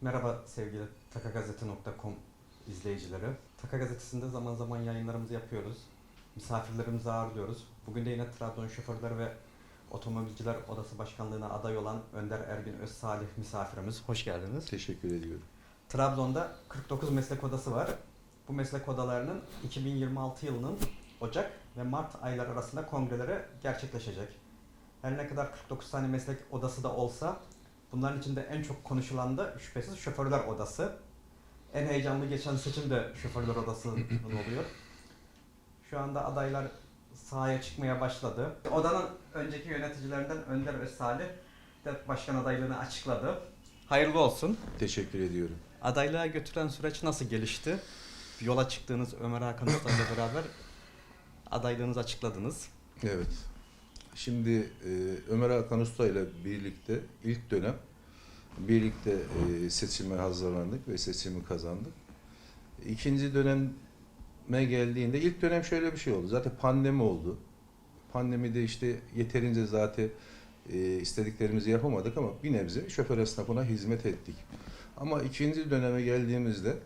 Merhaba sevgili takagazete.com izleyicileri. Taka Gazetesi'nde zaman zaman yayınlarımızı yapıyoruz. Misafirlerimizi ağırlıyoruz. Bugün de yine Trabzon Şoförler ve Otomobilciler Odası Başkanlığı'na aday olan Önder Ergin Özsalih misafirimiz. Hoş geldiniz. Teşekkür ediyorum. Trabzon'da 49 meslek odası var. Bu meslek odalarının 2026 yılının Ocak ve Mart ayları arasında kongreleri gerçekleşecek. Her ne kadar 49 tane meslek odası da olsa bunların içinde en çok konuşulan da şüphesiz şoförler odası. En heyecanlı geçen seçim de şoförler odası oluyor. Şu anda adaylar sahaya çıkmaya başladı. Odanın önceki yöneticilerinden Önder Özsalih de başkan adaylığını açıkladı. Hayırlı olsun. Teşekkür ediyorum. Adaylığa götüren süreç nasıl gelişti? Yola çıktığınız Ömer Hakan Usta ile beraber adaylığınızı açıkladınız. Evet. Şimdi e, Ömer Hakan Usta ile birlikte ilk dönem birlikte e, seçime hazırlandık ve seçimi kazandık. İkinci döneme geldiğinde ilk dönem şöyle bir şey oldu. Zaten pandemi oldu. Pandemide işte yeterince zaten e, istediklerimizi yapamadık ama bir nebze şoför esnafına hizmet ettik. Ama ikinci döneme geldiğimizde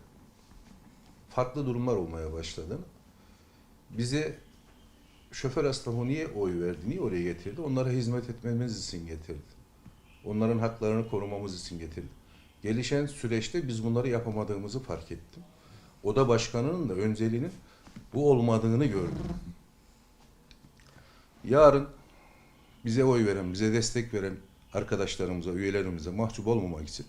farklı durumlar olmaya başladı. Bize şoför esnafı niye oy verdi, niye oraya getirdi? Onlara hizmet etmemiz için getirdi. Onların haklarını korumamız için getirdi. Gelişen süreçte biz bunları yapamadığımızı fark ettim. Oda başkanının da önceliğinin bu olmadığını gördüm. Yarın bize oy veren, bize destek veren arkadaşlarımıza, üyelerimize mahcup olmamak için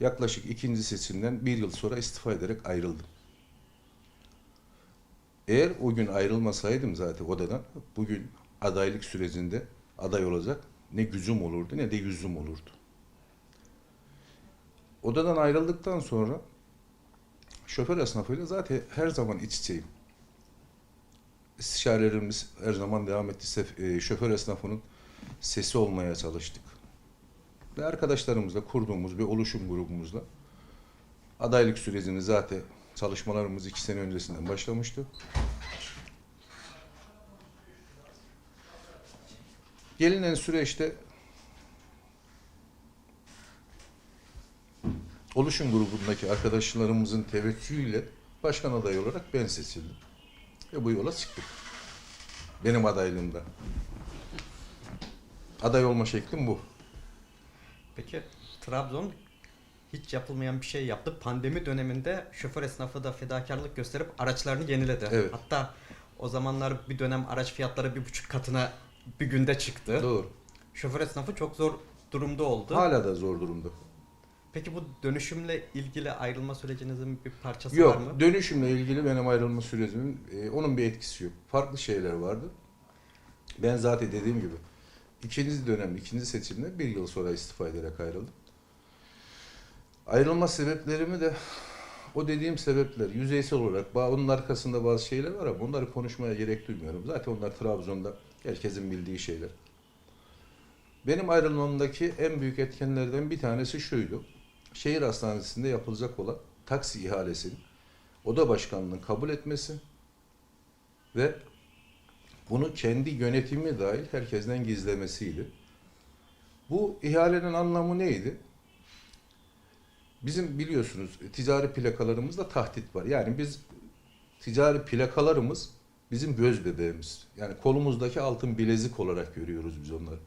yaklaşık ikinci seçimden bir yıl sonra istifa ederek ayrıldım. Eğer o gün ayrılmasaydım zaten odadan, bugün adaylık sürecinde aday olacak ne gücüm olurdu ne de yüzüm olurdu. Odadan ayrıldıktan sonra şoför esnafıyla zaten her zaman iç içeyim. İstişarelerimiz her zaman devam etti. E, Şoför esnafının sesi olmaya çalıştık. Ve arkadaşlarımızla kurduğumuz bir oluşum grubumuzla adaylık sürecini zaten çalışmalarımız iki sene öncesinden başlamıştı. Gelinen süreçte oluşum grubundaki arkadaşlarımızın teveccühüyle başkan adayı olarak ben seçildim. Ve bu yola çıktık. Benim adaylığımda. Aday olma şeklim bu. Peki Trabzon hiç yapılmayan bir şey yaptı. Pandemi döneminde şoför esnafı da fedakarlık gösterip araçlarını yeniledi. Evet. Hatta o zamanlar bir dönem araç fiyatları bir buçuk katına bir günde çıktı. Doğru. Şoför esnafı çok zor durumda oldu. Hala da zor durumda. Peki bu dönüşümle ilgili ayrılma sürecinizin bir parçası var mı? Yok, dönüşümle ilgili benim ayrılma sürecimin e, onun bir etkisi yok. Farklı şeyler vardı. Ben zaten dediğim gibi ikinci dönem, ikinci seçimde bir yıl sonra istifa ederek ayrıldım. Ayrılma sebeplerimi de o dediğim sebepler yüzeysel olarak onun arkasında bazı şeyler var ama bunları konuşmaya gerek duymuyorum. Zaten onlar Trabzon'da herkesin bildiği şeyler. Benim ayrılmamdaki en büyük etkenlerden bir tanesi şuydu. Şehir hastanesinde yapılacak olan taksi ihalesini oda başkanlığının kabul etmesi ve bunu kendi yönetimi dahil herkesten gizlemesiydi. Bu ihalenin anlamı neydi? Bizim biliyorsunuz ticari plakalarımızda tahdit var. Yani biz ticari plakalarımız bizim göz bebeğimiz. Yani kolumuzdaki altın bilezik olarak görüyoruz biz onları.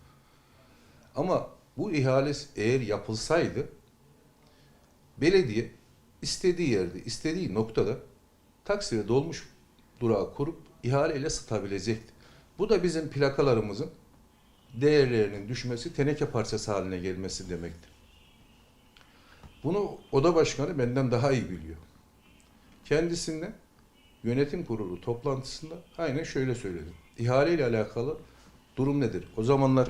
Ama bu ihale eğer yapılsaydı belediye istediği yerde, istediği noktada taksi ve dolmuş durağı kurup ihaleyle satabilecekti. Bu da bizim plakalarımızın değerlerinin düşmesi, teneke parçası haline gelmesi demekti. Bunu oda başkanı benden daha iyi biliyor. Kendisine yönetim kurulu toplantısında aynen şöyle söyledim. İhale ile alakalı durum nedir? O zamanlar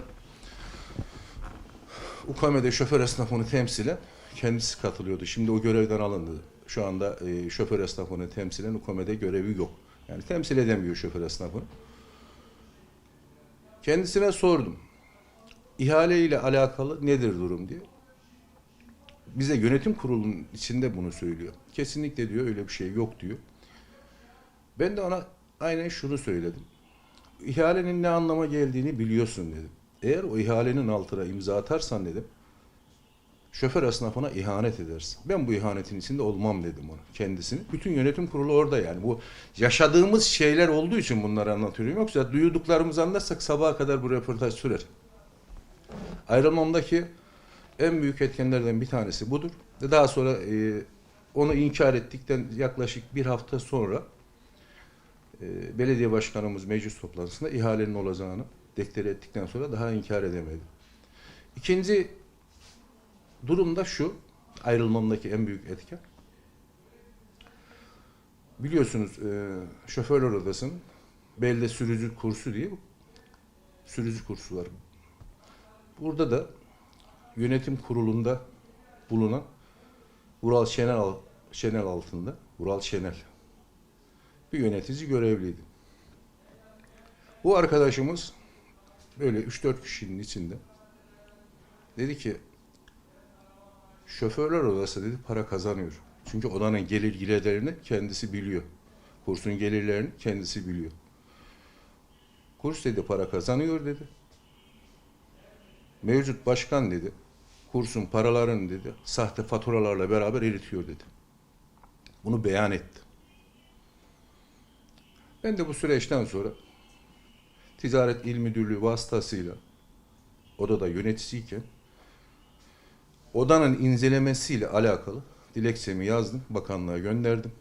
UKM'de şoför esnafını temsilen kendisi katılıyordu. Şimdi o görevden alındı. Şu anda e, şoför esnafını temsilen UKM'de görevi yok. Yani temsil edemiyor şoför esnafını. Kendisine sordum. İhale ile alakalı nedir durum diye. Bize yönetim kurulunun içinde bunu söylüyor. Kesinlikle diyor öyle bir şey yok diyor. Ben de ona aynen şunu söyledim. İhalenin ne anlama geldiğini biliyorsun dedim. Eğer o ihalenin altına imza atarsan dedim, şoför esnafına ihanet edersin. Ben bu ihanetin içinde olmam dedim ona kendisini. Bütün yönetim kurulu orada yani. Bu yaşadığımız şeyler olduğu için bunları anlatıyorum. Yoksa duyduklarımızı anlarsak sabaha kadar bu röportaj sürer. Ayrılmamdaki en büyük etkenlerden bir tanesi budur. Daha sonra e, onu inkar ettikten yaklaşık bir hafta sonra e, belediye başkanımız meclis toplantısında ihalenin olacağını deklare ettikten sonra daha inkar edemedi. İkinci durum da şu, ayrılmamdaki en büyük etken. Biliyorsunuz e, şoförler odasının belde sürücü kursu diye sürücü kursu var. Burada da yönetim kurulunda bulunan Vural Şenel, Şenel altında, Vural Şenel bir yönetici görevliydi. Bu arkadaşımız böyle 3-4 kişinin içinde dedi ki şoförler odası dedi para kazanıyor. Çünkü odanın gelir giderlerini kendisi biliyor. Kursun gelirlerini kendisi biliyor. Kurs dedi para kazanıyor dedi. Mevcut başkan dedi. Kursun paralarını dedi. Sahte faturalarla beraber eritiyor dedi. Bunu beyan etti. Ben de bu süreçten sonra Ticaret İl Müdürlüğü vasıtasıyla odada yöneticiyken odanın incelemesiyle alakalı dilekçemi yazdım, bakanlığa gönderdim.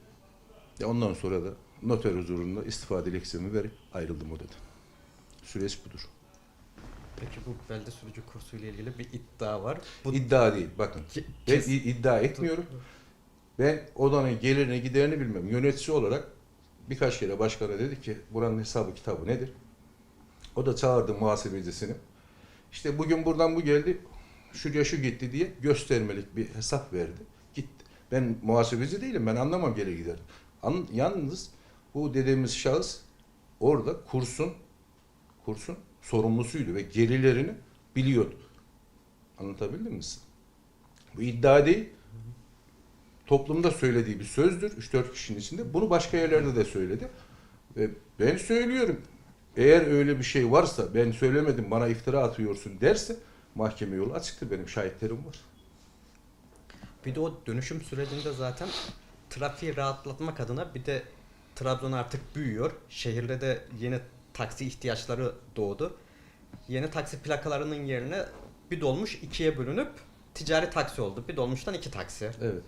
Ya ondan sonra da noter huzurunda istifa dilekçemi verip ayrıldım odadan. Süreç budur. Peki bu belde sürücü kursu ile ilgili bir iddia var. Bu İddia değil, bakın. Ben kes- i- iddia etmiyorum. Ben odanın gelirini giderini bilmem. Yönetici olarak birkaç kere başkana dedi ki buranın hesabı kitabı nedir? O da çağırdı muhasebecisini. İşte bugün buradan bu geldi, şuraya şu gitti diye göstermelik bir hesap verdi. Gitti. Ben muhasebeci değilim, ben anlamam gelir gider. An, yalnız bu dediğimiz şahıs orada kursun kursun sorumlusuydu ve gelirlerini biliyordu. Anlatabildim mi? Bu iddia değil. Toplumda söylediği bir sözdür. 3-4 kişinin içinde. Bunu başka yerlerde de söyledi. Ve ben söylüyorum. Eğer öyle bir şey varsa ben söylemedim bana iftira atıyorsun derse mahkeme yolu açıktır. Benim şahitlerim var. Bir de o dönüşüm sürecinde zaten trafiği rahatlatmak adına bir de Trabzon artık büyüyor. Şehirde de yeni taksi ihtiyaçları doğdu. Yeni taksi plakalarının yerine bir dolmuş ikiye bölünüp ticari taksi oldu. Bir dolmuştan iki taksi. Evet.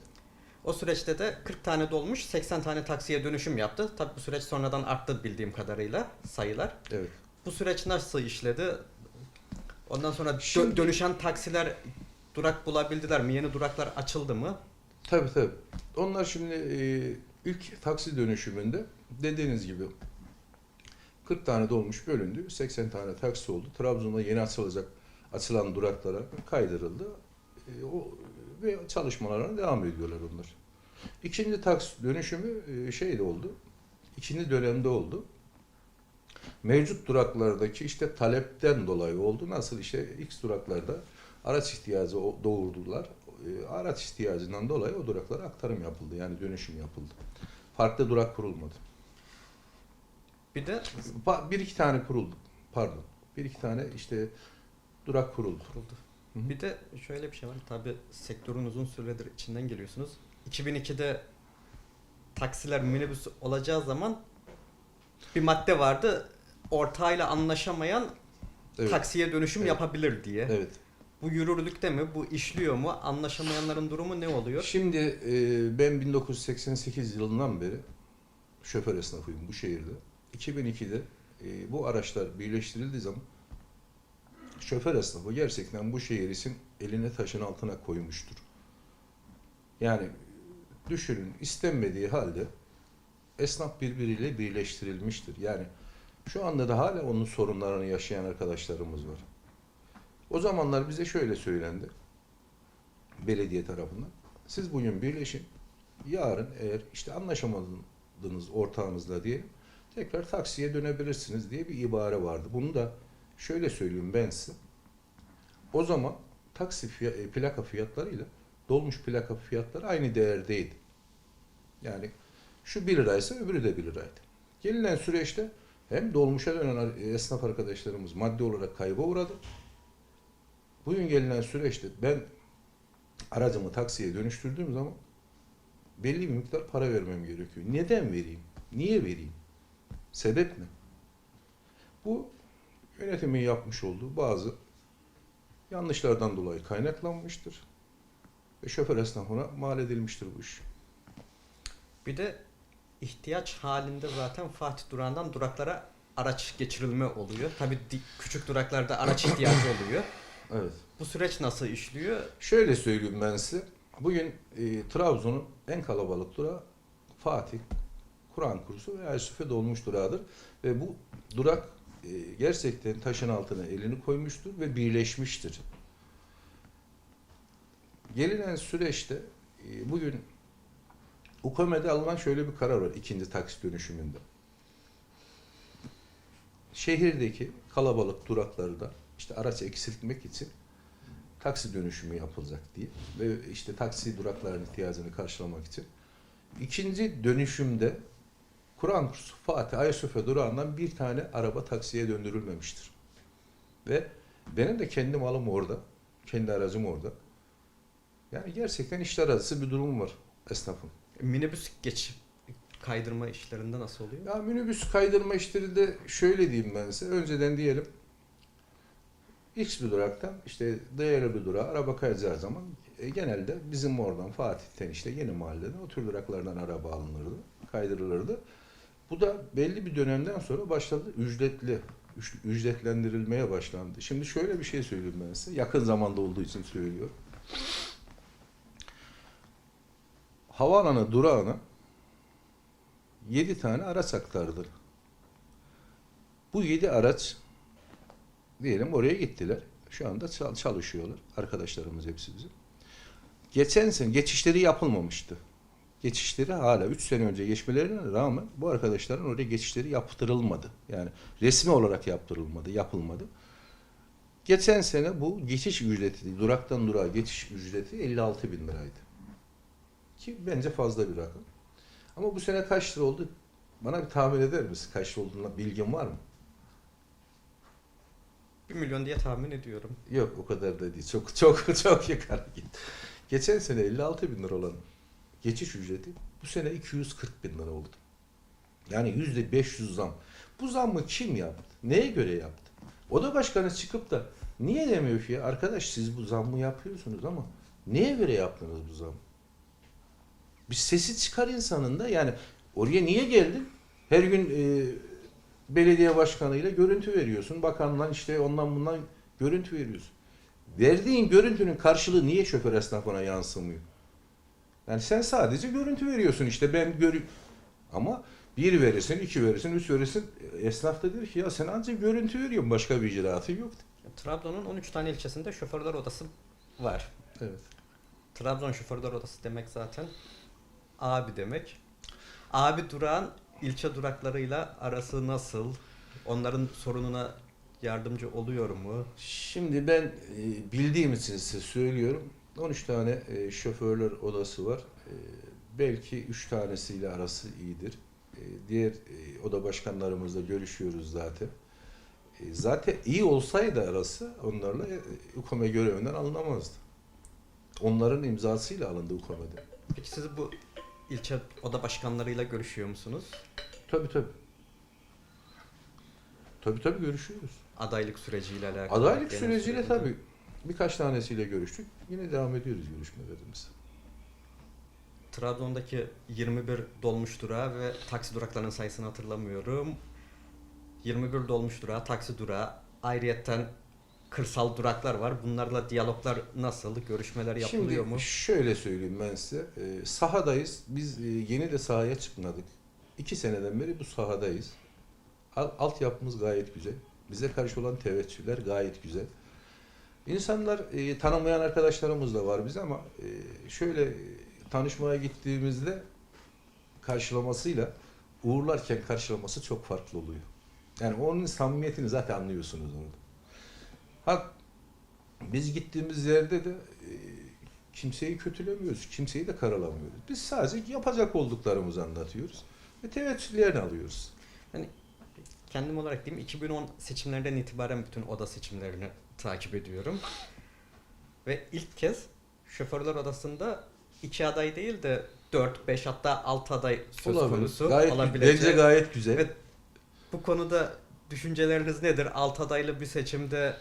O süreçte de 40 tane dolmuş 80 tane taksiye dönüşüm yaptı. Tabi bu süreç sonradan arttı bildiğim kadarıyla sayılar. Evet. Bu süreç nasıl işledi? Ondan sonra dö- Şimdi- dönüşen taksiler durak bulabildiler mi? Yeni duraklar açıldı mı? Tabii tabii. Onlar şimdi e, ilk taksi dönüşümünde dediğiniz gibi 40 tane dolmuş bölündü. 80 tane taksi oldu. Trabzon'da yeni açılacak açılan duraklara kaydırıldı. E, o ve çalışmalarına devam ediyorlar onlar. İkinci taksi dönüşümü e, şeyde oldu. İkinci dönemde oldu. Mevcut duraklardaki işte talepten dolayı oldu. Nasıl işte X duraklarda araç ihtiyacı doğurdular. E, araç ihtiyacından dolayı o duraklara aktarım yapıldı. Yani dönüşüm yapıldı. Farklı durak kurulmadı. Bir de Bir iki tane kuruldu. Pardon. Bir iki tane işte durak kuruldu. kuruldu. Hı hı. Bir de şöyle bir şey var. Tabi sektörün uzun süredir içinden geliyorsunuz. 2002'de taksiler minibüs olacağı zaman bir madde vardı. Ortağıyla anlaşamayan Evet. taksiye dönüşüm Evet. yapabilir diye. Evet. Bu yürürlükte mi? Bu işliyor mu? Anlaşamayanların durumu ne oluyor? Şimdi e, ben 1988 yılından beri şoför esnafıyım bu şehirde. 2002'de e, bu araçlar birleştirildiği zaman şoför esnafı gerçekten bu şehir için eline taşın altına koymuştur. Yani düşünün istenmediği halde esnaf birbiriyle birleştirilmiştir. Yani şu anda da hala onun sorunlarını yaşayan arkadaşlarımız var. O zamanlar bize şöyle söylendi belediye tarafından. Siz bugün birleşin. Yarın eğer işte anlaşamadınız ortağınızla diye tekrar taksiye dönebilirsiniz diye bir ibare vardı. Bunu da şöyle söyleyeyim ben size. O zaman taksi fiya- e, plaka fiyatlarıyla dolmuş plaka fiyatları aynı değerdeydi. Yani şu 1 liraysa öbürü de 1 liraydı. Gelinen süreçte hem dolmuşa dönen esnaf arkadaşlarımız maddi olarak kayba uğradı. Bugün gelinen süreçte ben aracımı taksiye dönüştürdüğüm zaman belli bir miktar para vermem gerekiyor. Neden vereyim? Niye vereyim? Sebep ne? Bu yönetimin yapmış olduğu bazı yanlışlardan dolayı kaynaklanmıştır. Ve şoför esnafına mal edilmiştir bu iş. Bir de ihtiyaç halinde zaten Fatih durağından duraklara araç geçirilme oluyor. Tabii küçük duraklarda araç ihtiyacı oluyor. Evet. Bu süreç nasıl işliyor? Şöyle söyleyeyim ben size. Bugün e, Trabzon'un en kalabalık durağı Fatih, Kur'an kursu ve Aysufe dolmuş durağıdır. Ve bu durak e, gerçekten taşın altına elini koymuştur ve birleşmiştir. Gelinen süreçte e, bugün UKM'de alınan şöyle bir karar var ikinci taksi dönüşümünde. Şehirdeki kalabalık duraklarda işte araç eksiltmek için taksi dönüşümü yapılacak diye ve işte taksi duraklarının ihtiyacını karşılamak için. İkinci dönüşümde Kur'an kursu Fatih Ayasofya durağından bir tane araba taksiye döndürülmemiştir. Ve benim de kendi malım orada, kendi aracım orada. Yani gerçekten işler arası bir durum var esnafın. Minibüs geç kaydırma işlerinde nasıl oluyor? Ya minibüs kaydırma işleri de şöyle diyeyim ben size. Önceden diyelim X bir duraktan işte değerli bir durağa araba kayacağı zaman e, genelde bizim oradan Fatih'ten işte yeni mahalleden o tür duraklardan araba alınırdı, kaydırılırdı. Bu da belli bir dönemden sonra başladı ücretli, ücretlendirilmeye başlandı. Şimdi şöyle bir şey söyleyeyim ben size. Yakın zamanda olduğu için söylüyorum. Havaalanı durağına 7 tane araç aktardı. Bu 7 araç diyelim oraya gittiler. Şu anda çal- çalışıyorlar. Arkadaşlarımız hepsi bizim. Geçen sene geçişleri yapılmamıştı. Geçişleri hala 3 sene önce geçmelerine rağmen bu arkadaşların oraya geçişleri yaptırılmadı. Yani resmi olarak yaptırılmadı, yapılmadı. Geçen sene bu geçiş ücreti, duraktan durağa geçiş ücreti 56 bin liraydı. Ki bence fazla bir rakam. Ama bu sene kaç lira oldu? Bana bir tahmin eder misin? Kaç lira olduğuna bilgin var mı? 1 milyon diye tahmin ediyorum. Yok o kadar da değil. Çok çok çok yukarı git. Geçen sene 56 bin lira olan geçiş ücreti bu sene 240 bin lira oldu. Yani yüzde 500 zam. Bu zammı kim yaptı? Neye göre yaptı? O da başkanı çıkıp da niye demiyor ki arkadaş siz bu zammı yapıyorsunuz ama neye göre yaptınız bu zammı? Bir sesi çıkar insanın da yani oraya niye geldin? Her gün e, belediye başkanıyla görüntü veriyorsun. Bakanla işte ondan bundan görüntü veriyorsun. Verdiğin görüntünün karşılığı niye şoför esnafına yansımıyor? Yani sen sadece görüntü veriyorsun işte ben görü ama bir verirsin, iki verirsin, üç verirsin. Esnaf da diyor ki ya sen ancak görüntü veriyorsun başka bir icraatı yok. Trabzon'un 13 tane ilçesinde şoförler odası var. Evet. Trabzon şoförler odası demek zaten abi demek. Abi durağın ilçe duraklarıyla arası nasıl? Onların sorununa yardımcı oluyor mu? Şimdi ben e, bildiğim için size söylüyorum. 13 tane e, şoförler odası var. E, belki 3 tanesiyle arası iyidir. E, diğer e, oda başkanlarımızla görüşüyoruz zaten. E, zaten iyi olsaydı arası onlarla e, UKOME görevinden alınamazdı. Onların imzasıyla alındı UKOME'de. Peki siz bu ilçe oda başkanlarıyla görüşüyor musunuz? Tabii tabii. Tabii tabii görüşüyoruz. Adaylık süreciyle alakalı. Adaylık süreciyle tabii birkaç tanesiyle görüştük. Yine devam ediyoruz görüşmelerimize. Trabzon'daki 21 dolmuş durağı ve taksi duraklarının sayısını hatırlamıyorum. 21 dolmuş durağı, taksi durağı, ayrıyetten kırsal duraklar var. Bunlarla diyaloglar nasıl? Görüşmeler yapılıyor Şimdi mu? şöyle söyleyeyim ben size. Ee, sahadayız. Biz e, yeni de sahaya çıkmadık. İki seneden beri bu sahadayız. Al- altyapımız gayet güzel. Bize karşı olan teveccühler gayet güzel. İnsanlar e, tanımayan arkadaşlarımız da var bize ama e, şöyle tanışmaya gittiğimizde karşılamasıyla uğurlarken karşılaması çok farklı oluyor. Yani onun samimiyetini zaten anlıyorsunuz orada. Ha biz gittiğimiz yerde de e, kimseyi kötülemiyoruz, kimseyi de karalamıyoruz. Biz sadece yapacak olduklarımızı anlatıyoruz ve teveccühlerini alıyoruz. Kendim olarak diyeyim 2010 seçimlerinden itibaren bütün oda seçimlerini takip ediyorum. Ve ilk kez şoförler odasında iki aday değil de 4, 5 hatta 6 aday söz Olabilir. konusu Gayet, olabileceği. bence gayet güzel. Evet. Bu konuda düşünceleriniz nedir? 6 adaylı bir seçimde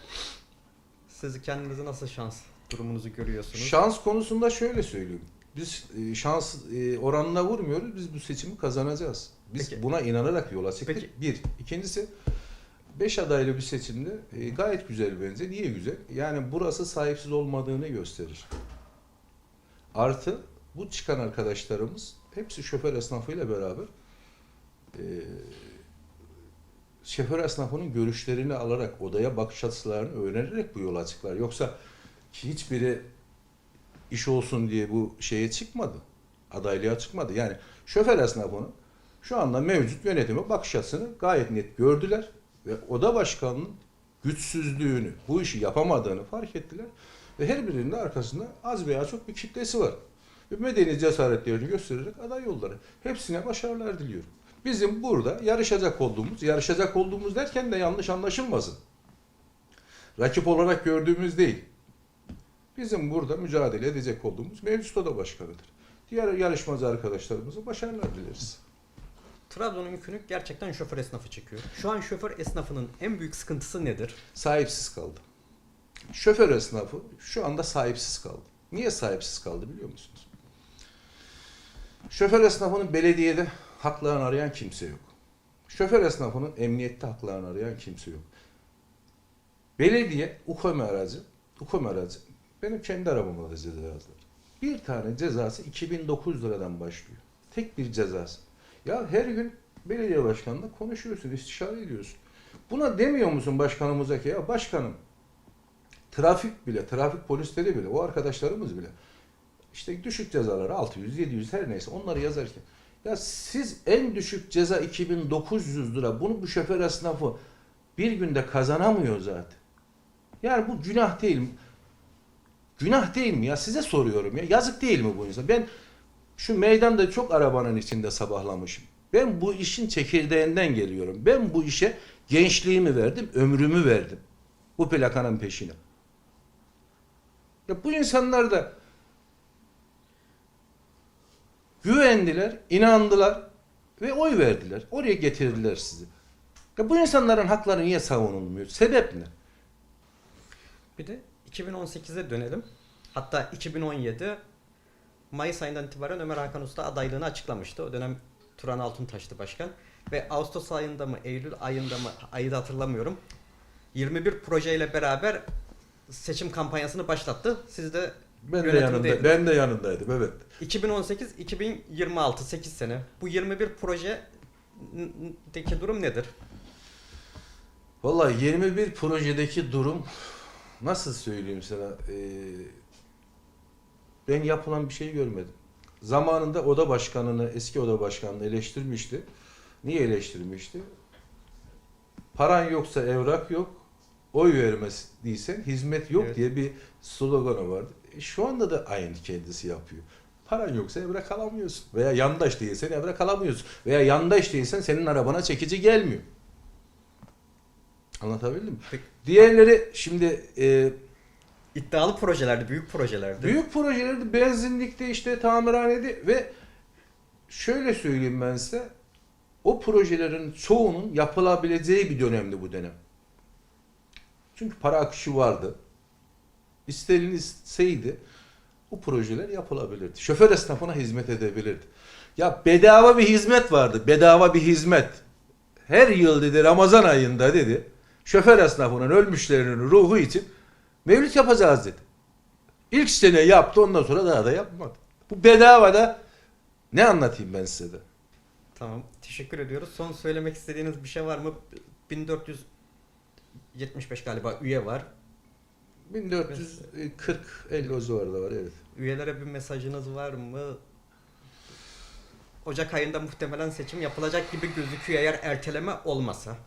siz kendinizi nasıl şans durumunuzu görüyorsunuz? Şans konusunda şöyle söyleyeyim. Biz e, şans e, oranına vurmuyoruz. Biz bu seçimi kazanacağız. Biz Peki. buna inanarak yola çıktık. Peki. Bir. İkincisi 5 adaylı bir seçimde e, gayet güzel bence. Niye güzel? Yani burası sahipsiz olmadığını gösterir. Artı bu çıkan arkadaşlarımız hepsi şoför esnafıyla beraber e, şoför esnafının görüşlerini alarak odaya bakış açılarını öğrenerek bu yola çıktılar. Yoksa hiçbiri iş olsun diye bu şeye çıkmadı. Adaylığa çıkmadı. Yani şoför esnafının şu anda mevcut yönetime bakış açısını gayet net gördüler ve oda başkanının güçsüzlüğünü, bu işi yapamadığını fark ettiler ve her birinin de arkasında az veya çok bir kitlesi var. Ve medeni cesaretlerini göstererek aday yolları. Hepsine başarılar diliyorum. Bizim burada yarışacak olduğumuz, yarışacak olduğumuz derken de yanlış anlaşılmasın. Rakip olarak gördüğümüz değil. Bizim burada mücadele edecek olduğumuz mevcut oda başkanıdır. Diğer yarışmacı arkadaşlarımıza başarılar dileriz. Trabzon'un yükünü gerçekten şoför esnafı çekiyor. Şu an şoför esnafının en büyük sıkıntısı nedir? Sahipsiz kaldı. Şoför esnafı şu anda sahipsiz kaldı. Niye sahipsiz kaldı biliyor musunuz? Şoför esnafının belediyede haklarını arayan kimse yok. Şoför esnafının emniyette haklarını arayan kimse yok. Belediye UKOM aracı, UKOM aracı benim kendi arabamda da ceza yazdılar. Bir tane cezası 2009 liradan başlıyor. Tek bir cezası. Ya her gün belediye başkanıyla konuşuyorsun, istişare ediyorsun. Buna demiyor musun başkanımıza ki ya başkanım trafik bile, trafik polisleri bile, o arkadaşlarımız bile işte düşük cezaları 600, 700 her neyse onları yazarken ya siz en düşük ceza 2900 lira bunu bu şoför esnafı bir günde kazanamıyor zaten. Yani bu günah değil mi? Günah değil mi ya? Size soruyorum ya. Yazık değil mi bu insan? Ben şu meydanda çok arabanın içinde sabahlamışım. Ben bu işin çekirdeğinden geliyorum. Ben bu işe gençliğimi verdim, ömrümü verdim. Bu plakanın peşine. Ya bu insanlar da güvendiler, inandılar ve oy verdiler. Oraya getirdiler sizi. Ya bu insanların hakları niye savunulmuyor? Sebep ne? Bir de 2018'e dönelim. Hatta 2017 Mayıs ayından itibaren Ömer Hakan Usta adaylığını açıklamıştı. O dönem Turan Altuntaş'tı başkan. Ve Ağustos ayında mı, Eylül ayında mı, ayı da hatırlamıyorum. 21 projeyle beraber seçim kampanyasını başlattı. Siz de Ben de yanında, ben de yanındaydım evet. 2018-2026 8 sene. Bu 21 projedeki durum nedir? Vallahi 21 projedeki durum nasıl söyleyeyim sana? Ee, ben yapılan bir şey görmedim. Zamanında oda başkanını, eski oda başkanını eleştirmişti. Niye eleştirmişti? Paran yoksa evrak yok, oy vermez değilsen hizmet yok Evet. diye bir sloganı vardı. E, şu anda da aynı kendisi yapıyor. Paran yoksa evrak alamıyorsun. Veya yandaş değilsen evrak alamıyorsun. Veya yandaş değilsen senin arabana çekici gelmiyor. Anlatabildim mi? Peki. Diğerleri şimdi e, İddialı projelerdi, büyük projelerdi. büyük projelerde benzinlikte işte tamirhanede ve şöyle söyleyeyim ben size o projelerin çoğunun yapılabileceği bir dönemdi bu dönem. Çünkü para akışı vardı. İstenilseydi bu projeler yapılabilirdi. Şoför esnafına hizmet edebilirdi. Ya bedava bir hizmet vardı. Bedava bir hizmet. Her yıl dedi Ramazan ayında dedi şoför esnafının ölmüşlerinin ruhu için mevlüt yapacağız dedi. İlk sene yaptı ondan sonra daha da yapmadı. Bu bedava da ne anlatayım ben size de. Tamam. Teşekkür ediyoruz. Son söylemek istediğiniz bir şey var mı? 1475 galiba üye var. 1440 50 o civarında var evet. Üyelere bir mesajınız var mı? Ocak ayında muhtemelen seçim yapılacak gibi gözüküyor eğer erteleme olmasa.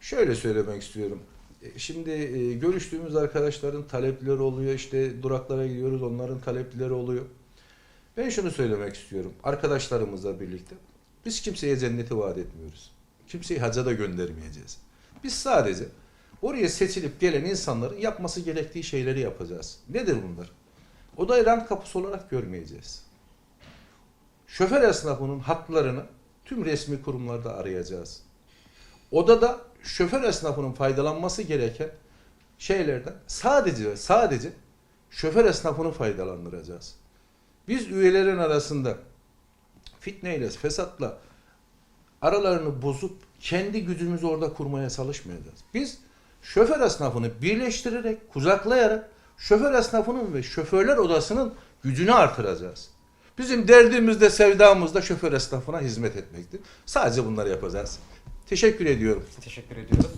Şöyle söylemek istiyorum. E, Şimdi e, görüştüğümüz arkadaşların talepleri oluyor. İşte duraklara gidiyoruz onların talepleri oluyor. Ben şunu söylemek istiyorum. Arkadaşlarımızla birlikte. Biz kimseye cenneti vaat etmiyoruz. Kimseyi hacca da göndermeyeceğiz. Biz sadece oraya seçilip gelen insanların yapması gerektiği şeyleri yapacağız. Nedir bunlar? odayı rant kapısı olarak görmeyeceğiz. Şoför esnafının haklarını tüm resmi kurumlarda arayacağız. Odada şoför esnafının faydalanması gereken şeylerden sadece sadece şoför esnafını faydalandıracağız. Biz üyelerin arasında fitneyle, fesatla aralarını bozup kendi gücümüzü orada kurmaya çalışmayacağız. Biz şoför esnafını birleştirerek, kucaklayarak şoför esnafının ve şoförler odasının gücünü artıracağız. Bizim derdimiz de sevdamız da şoför esnafına hizmet etmektir. Sadece bunları yapacağız. Teşekkür ediyorum. Teşekkür ediyoruz.